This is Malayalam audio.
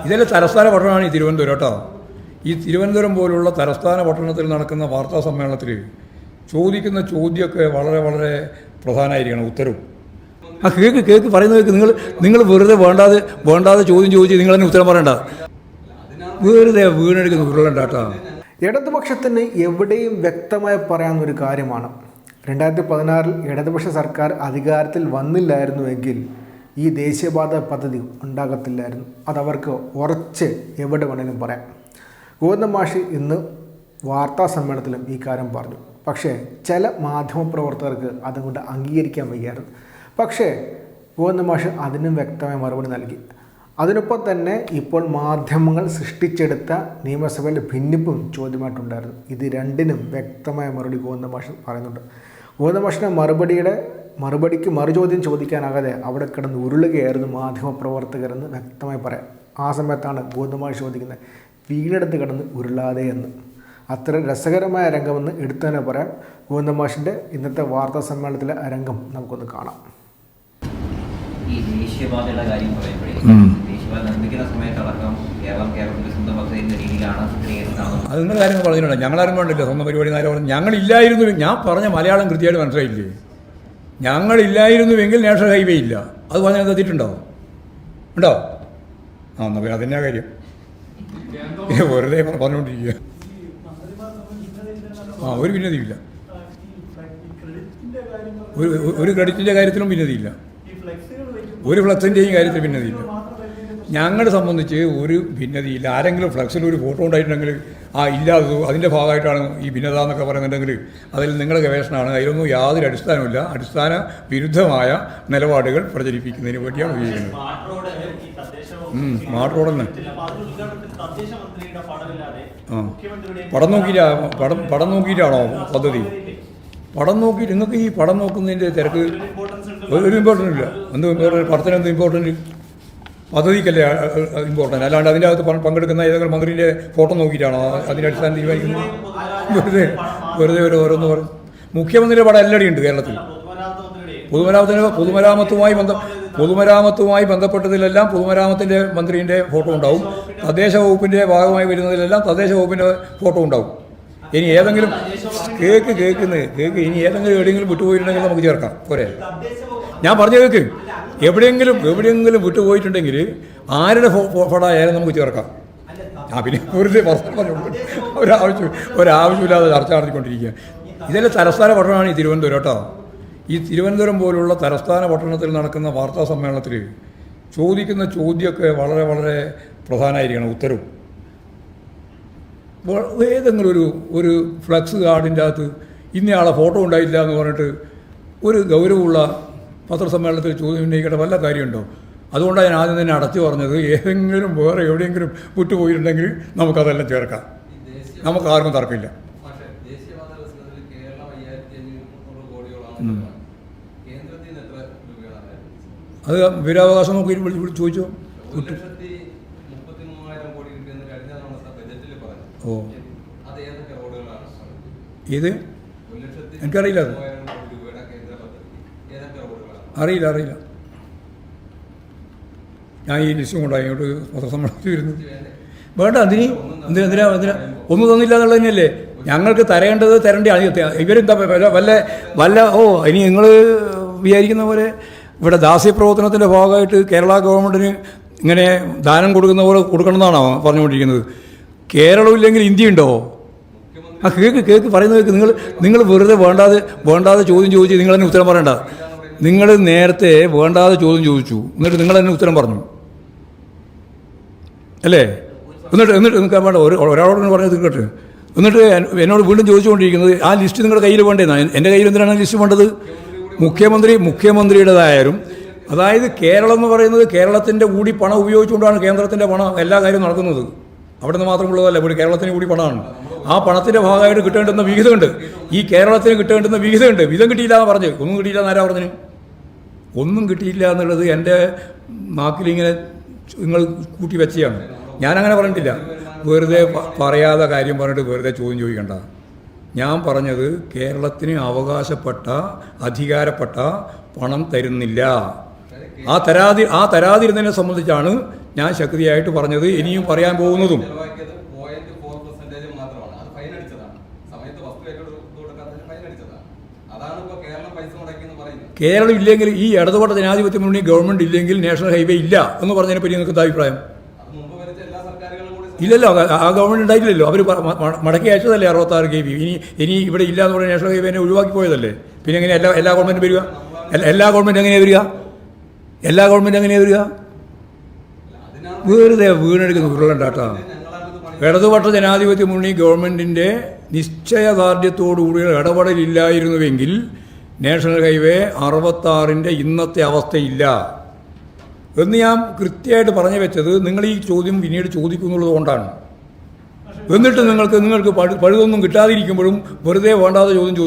ഇതിലെ തലസ്ഥാന പട്ടണമാണ് ഈ തിരുവനന്തപുരം കേട്ടോ. ഈ തിരുവനന്തപുരം പോലുള്ള തലസ്ഥാന പട്ടണത്തിൽ നടക്കുന്ന വാർത്താ സമ്മേളനത്തിൽ ചോദിക്കുന്ന ചോദ്യമൊക്കെ വളരെ വളരെ പ്രധാനമായിരിക്കണം ഉത്തരവും. ആ കേക്ക് കേക്ക് പറയുന്നത് കേക്ക് നിങ്ങൾ നിങ്ങൾ വെറുതെ വേണ്ടാതെ വേണ്ടാതെ ചോദ്യം ചോദിച്ച് നിങ്ങൾ തന്നെ ഉത്തരം പറയണ്ട. വെറുതെ വീണെടുക്കുന്ന ഉരുളണ്ട ഇടതുപക്ഷത്തിന് എവിടെയും വ്യക്തമായി പറയാവുന്നൊരു കാര്യമാണ്. രണ്ടായിരത്തി പതിനാറിൽ ഇടതുപക്ഷ സർക്കാർ അധികാരത്തിൽ വന്നില്ലായിരുന്നുവെങ്കിൽ ഈ ദേശീയപാത പദ്ധതി ഉണ്ടാകത്തില്ലായിരുന്നു. അതവർക്ക് ഉറച്ച് എവിടെ വേണമെങ്കിലും പറയാം. ഗോവിന്ദ മാഷി ഇന്ന് വാർത്താ സമ്മേളനത്തിലും ഈ കാര്യം പറഞ്ഞു. പക്ഷേ ചില മാധ്യമപ്രവർത്തകർക്ക് അതുകൊണ്ട് അംഗീകരിക്കാൻ വയ്യായിരുന്നു. പക്ഷേ ഗോവിന്ദ മാഷ് അതിനും വ്യക്തമായ മറുപടി നൽകി. അതിനൊപ്പം തന്നെ ഇപ്പോൾ മാധ്യമങ്ങൾ സൃഷ്ടിച്ചെടുത്ത നിയമസഭയിലെ ഭിന്നിപ്പും ചോദ്യമായിട്ടുണ്ടായിരുന്നു. ഇത് രണ്ടിനും വ്യക്തമായ മറുപടി ഗോവിന്ദ മാഷ് പറയുന്നുണ്ട്. ഗോവിന്ദ മാഷിന്റെ മറുപടിയുടെ മറുപടിക്ക് മറുചോദ്യം ചോദിക്കാനാകാതെ അവിടെ കിടന്ന് ഉരുളുകയായിരുന്നു മാധ്യമപ്രവർത്തകരെന്ന് വ്യക്തമായി പറയാം. ആ സമയത്താണ് ഗോവിന്ദ ചോദിക്കുന്നത് വീണെടുത്ത് കിടന്ന് ഉരുളാതെ എന്ന്. അത്ര രസകരമായ രംഗമെന്ന് എടുത്തു തന്നെ പറയാം. ഗോവിന്ദമാഷിന്റെ ഇന്നത്തെ വാർത്താ സമ്മേളനത്തിലെ ആ രംഗം നമുക്കൊന്ന് കാണാം. ഈ ദേശീയപാതയുടെ കാര്യം പറയുമ്പോഴേ ഉം. ദേശീയപാത നിർമ്മിക്കുന്ന സമയത്തടക്കം കേരളം കേരളത്തിന്റെ സ്വന്തം രീതിയിലാണ് അത് കാര്യങ്ങൾ പറഞ്ഞിട്ടുണ്ട് ഞങ്ങളാരും പറഞ്ഞില്ല സ്വന്തം പരിപാടി നേരെ പറഞ്ഞു ഞങ്ങളില്ലായിരുന്നു. ഞാൻ പറഞ്ഞ മലയാളം കൃത്യമായിട്ട് മനസ്സിലായില്ലേ? ഞങ്ങളില്ലായിരുന്നുവെങ്കിൽ നാഷണൽ ഹൈവേ ഇല്ല. അത് പറഞ്ഞാൽ തെറ്റിട്ടുണ്ടോ ഉണ്ടോ? ആ എന്നാൽ പിന്നെ അതന്നെ കാര്യം. വെറുതെ പറ- പറഞ്ഞുകൊണ്ടിരിക്കുക ആ ഒരു ഭിന്നതയില്ല ഒരു ഒരു ക്രെഡിറ്റിന്റെ കാര്യത്തിലും ഭിന്നതയില്ല. ഒരു ഫ്ലക്സിന്റെയും കാര്യത്തിൽ ഭിന്നതയില്ല. ഞങ്ങളെ സംബന്ധിച്ച് ഒരു ഭിന്നതയില്ല. ആരെങ്കിലും ഫ്ലക്സിൽ ഒരു ഫോട്ടോ ഉണ്ടായിട്ടുണ്ടെങ്കിൽ ആ ഇല്ലാതെ അതിന്റെ ഭാഗമായിട്ടാണ് ഈ ഭിന്നത എന്നൊക്കെ പറയുന്നുണ്ടെങ്കിൽ അതിൽ നിങ്ങളുടെ ഗവേഷണമാണ്. അതിലൊന്നും യാതൊരു അടിസ്ഥാനമില്ല അടിസ്ഥാന വിരുദ്ധമായ നിലപാടുകൾ പ്രചരിപ്പിക്കുന്നതിന് വേണ്ടിയാണ് ഉപയോഗിക്കുന്നത്. സ്മാർട്ട് റോഡ് തന്നെ. ആ. പടം നോക്കിയിട്ടാ പടം പടം നോക്കിയിട്ടാണോ പദ്ധതി? പടം നോക്കി നിങ്ങൾക്ക് ഈ പടം നോക്കുന്നതിന്റെ തിരക്ക് ഒരു ഇമ്പോർട്ടന്റ് ഇല്ല. എന്ത് പടത്തിന് എന്ത് ഇമ്പോർട്ടന്റ് പദ്ധതിക്കല്ലേ ഇമ്പോർട്ടന്റ് അല്ലാണ്ട് അതിന്റെ അകത്ത് പങ്ക് പങ്കെടുക്കുന്ന ഏതെങ്കിലും മന്ത്രിയുടെ ഫോട്ടോ നോക്കിയിട്ടാണോ അതിന്റെ അടിസ്ഥാനം തീരുമാനിക്കുന്നത്? വെറുതെ വെറുതെ ഒരു ഓരോന്ന് പറയും മുഖ്യമന്ത്രിയുടെ പടം എല്ലാവരും ഉണ്ട് കേരളത്തിൽ. പൊതുമരാമത്തിന് പൊതുമരാമത്തുമായി ബന്ധം പൊതുമരാമത്തുമായി ബന്ധപ്പെട്ടതിലെല്ലാം പൊതുമരാമത്തിന്റെ മന്ത്രിന്റെ ഫോട്ടോ ഉണ്ടാവും. തദ്ദേശ വകുപ്പിന്റെ ഭാഗമായി വരുന്നതിലെല്ലാം തദ്ദേശ വകുപ്പിന്റെ ഫോട്ടോ ഉണ്ടാവും. ഇനി ഏതെങ്കിലും കേക്ക് കേൾക്കുന്നത് കേക്ക്. ഇനി ഏതെങ്കിലും എവിടെയെങ്കിലും വിട്ടുപോയിട്ടുണ്ടെങ്കിൽ നമുക്ക് ചേർക്കാം. പോരെ. ഞാൻ പറഞ്ഞു കേൾക്ക് എവിടെയെങ്കിലും എവിടെയെങ്കിലും വിട്ടുപോയിട്ടുണ്ടെങ്കിൽ ആരുടെ ആയാലും നമുക്ക് ചേർക്കാം. ആ പിന്നെ വെറുതെ ഒരാവശ്യം ഒരാവശ്യമില്ലാതെ ചർച്ച നടത്തിക്കൊണ്ടിരിക്കുക. ഇതിലെ തലസ്ഥാന പട്ടണമാണ് ഈ തിരുവനന്തപുരം കേട്ടോ. ഈ തിരുവനന്തപുരം പോലുള്ള തലസ്ഥാന പട്ടണത്തിൽ നടക്കുന്ന വാർത്താ സമ്മേളനത്തിൽ ചോദിക്കുന്ന ചോദ്യമൊക്കെ വളരെ വളരെ പ്രധാനമായിരിക്കണം ഉത്തരവും ഏതെങ്കിലും ഒരു ഒരു ഫ്ലക്സ് കാർഡിന്റെ അകത്ത് ഇന്നയാളെ ഫോട്ടോ ഉണ്ടായില്ല എന്ന് പറഞ്ഞിട്ട് ഒരു ഗൗരവമുള്ള പത്രസമ്മേളനത്തിൽ ചോദ്യം ഉന്നയിക്കേണ്ട വല്ല കാര്യമുണ്ടോ? അതുകൊണ്ടാണ് ഞാൻ ആദ്യം തന്നെ അടച്ചു പറഞ്ഞത്. ഏതെങ്കിലും വേറെ എവിടെയെങ്കിലും വിട്ടുപോയിട്ടുണ്ടെങ്കിൽ നമുക്കതെല്ലാം ചേർക്കാം. നമുക്ക് ആർക്കും തർക്കമില്ല അത് വിവരാവകാശം നോക്കി വിളിച്ച് ചോദിച്ചോ? ഓ. ഇത് എനിക്കറിയില്ല മൂവായിരം അറിയില്ല അറിയില്ല. ഞാൻ ഈ ലിസ്റ്റും കൊണ്ടായി ഇങ്ങോട്ട് പത്രസമ്മേളനത്തിൽ വരുന്നത് വേണ്ട അതിന് എന്തിനാ എന്തിനാ എന്തിനാ? ഒന്നും തന്നില്ല എന്നുള്ളത് തന്നെയല്ലേ? ഞങ്ങൾക്ക് തരേണ്ടത് തരേണ്ട ഇവരെന്താ വല്ല വല്ല വല്ല ഓ ഇനി നിങ്ങൾ വിചാരിക്കുന്ന പോലെ ഇവിടെ ദാസ്യപ്രവർത്തനത്തിന്റെ ഭാഗമായിട്ട് കേരള ഗവൺമെന്റിന് ഇങ്ങനെ ദാനം കൊടുക്കുന്ന പോലെ കൊടുക്കണമെന്നാണോ പറഞ്ഞുകൊണ്ടിരിക്കുന്നത്? കേരളമില്ലെങ്കിൽ ഇന്ത്യ ഉണ്ടോ? ആ കേക്ക് കേക്ക് പറയുന്നത് നിങ്ങൾ നിങ്ങൾ വെറുതെ വേണ്ടാതെ വേണ്ടാതെ ചോദ്യം ചോദിച്ച് നിങ്ങൾ തന്നെ ഉത്തരം പറയണ്ട. നിങ്ങൾ നേരത്തെ വേണ്ടാതെ ചോദ്യം ചോദിച്ചു. എന്നിട്ട് നിങ്ങൾ തന്നെ ഉത്തരം പറഞ്ഞു. അല്ലേ? എന്നിട്ട് എന്നിട്ട് നിങ്ങൾക്ക് വേണ്ട ഒരു ഒരാളോട് പറഞ്ഞത് കേട്ട്. എന്നിട്ട് എന്നോട് വീണ്ടും ചോദിച്ചുകൊണ്ടിരിക്കുന്നത് ആ ലിസ്റ്റ് നിങ്ങളുടെ കയ്യിൽ വേണ്ടേന്നാണ് എന്റെ കയ്യിൽ എന്തിനാണ് ലിസ്റ്റ് വേണ്ടത്? മുഖ്യമന്ത്രി മുഖ്യമന്ത്രിയുടേതായാലും അതായത് കേരളം എന്ന് പറയുന്നത് കേരളത്തിന്റെ കൂടി പണം ഉപയോഗിച്ചുകൊണ്ടാണ് കേന്ദ്രത്തിന്റെ പണം എല്ലാ കാര്യവും നടക്കുന്നത്. അവിടെ നിന്ന് മാത്രമുള്ളതല്ല ഇവിടെ കേരളത്തിന് കൂടി പണമാണ്. ആ പണത്തിന്റെ ഭാഗമായിട്ട് കിട്ടേണ്ടുന്ന വിഹിതമുണ്ട്. ഈ കേരളത്തിന് കിട്ടേണ്ടുന്ന വിഹിതമുണ്ട്. വിധം കിട്ടിയില്ല എന്ന് പറഞ്ഞ്. ഒന്നും കിട്ടിയില്ല എന്നാരാ പറഞ്ഞു? ഒന്നും കിട്ടിയില്ല എന്നുള്ളത് എന്റെ നാക്കിലിങ്ങനെ നിങ്ങൾ കൂട്ടി വെച്ചതാണ് ഞാനങ്ങനെ പറഞ്ഞിട്ടില്ല. വെറുതെ പറയാതെ കാര്യം പറഞ്ഞിട്ട് വെറുതെ ചോദ്യം ചോദിക്കണ്ട. ഞാൻ പറഞ്ഞത് കേരളത്തിന് അവകാശപ്പെട്ട അധികാരപ്പെട്ട പണം തരുന്നില്ല. ആ തരാതി ആ തരാതിരുന്നതിനെ സംബന്ധിച്ചാണ് ഞാൻ ശക്തിയായിട്ട് പറഞ്ഞത് ഇനിയും പറയാൻ പോകുന്നതും. കേരളം ഇല്ലെങ്കിൽ ഈ ഇടതുപക്ഷ ജനാധിപത്യ മുന്നണി ഗവൺമെന്റ് ഇല്ലെങ്കിൽ നാഷണൽ ഹൈവേ ഇല്ല എന്ന് പറഞ്ഞതിനെ പറ്റി നിങ്ങൾക്ക് അഭിപ്രായം? ഇല്ലല്ലോ ആ- ഗവൺമെന്റ് ഉണ്ടായിട്ടില്ലല്ലോ. അവർ മടക്കി അയച്ചതല്ലേ അറുപത്താറ് കെ ബി ഇനി ഇനി ഇവിടെ ഇല്ല എന്ന് പറഞ്ഞ നാഷണൽ ഹൈവേനെ ഒഴിവാക്കി പോയതല്ലേ? പിന്നെ എങ്ങനെ എല്ലാ എല്ലാ ഗവൺമെന്റും വരിക? എല്ലാ- ഗവൺമെന്റ് എങ്ങനെയാണ് വരിക? എല്ലാ ഗവൺമെന്റ് എങ്ങനെയാണ് വരിക? വെറുതെ വീണെടുക്കുന്ന ഉരുളണ്ടാട്ടാ ഇടതുപക്ഷ ജനാധിപത്യ മുന്നണി ഗവൺമെന്റിന്റെ നിശ്ചയദാർഢ്യത്തോടുകൂടിയ ഇടപെടലില്ലായിരുന്നുവെങ്കിൽ നാഷണൽ ഹൈവേ അറുപത്താറിന്റെ ഇന്നത്തെ അവസ്ഥയില്ല. എന്ന് ഞാൻ കൃത്യമായിട്ട് പറഞ്ഞു വെച്ചത് നിങ്ങൾ ഈ ചോദ്യം പിന്നീട് ചോദിക്കുന്നുള്ളത് കൊണ്ടാണ്. എന്നിട്ട് നിങ്ങൾക്ക് നിങ്ങൾക്ക് പഴു പഴുതൊന്നും കിട്ടാതിരിക്കുമ്പോഴും വെറുതെ വേണ്ടാത്ത ചോദ്യം